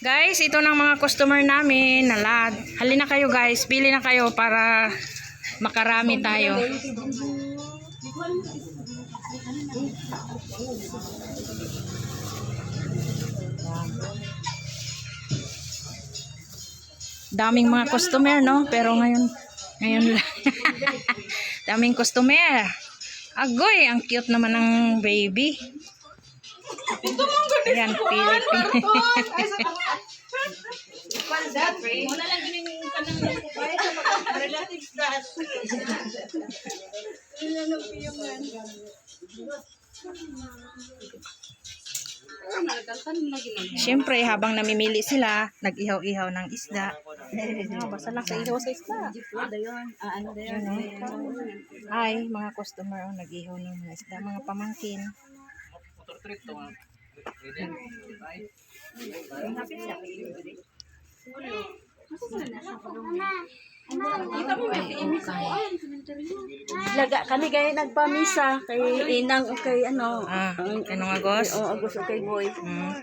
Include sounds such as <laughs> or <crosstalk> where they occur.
Guys, ito ng mga customer namin. Nalad. Halina kayo guys. Pili na kayo para makarami tayo. Daming mga customer, no? Pero ngayon, ngayon lang. <laughs> Daming customer. Agoy, ang cute naman ng baby. Ayan, pili, pili. Wala lang gining kanang kapay sa mga relative class. Siyempre, habang namimili sila, nag-ihaw-ihaw ng isda. Ah, basta lang sa ihaw sa isda. ano Yun, oh. Hi, mga customer, oh, nag-ihaw ng mga isda, mga pamangkin. Laga kami gaya nagpamisa kay inang o kay ano. Ah, kanong agos? Oo, gusto kay boy. Hmm.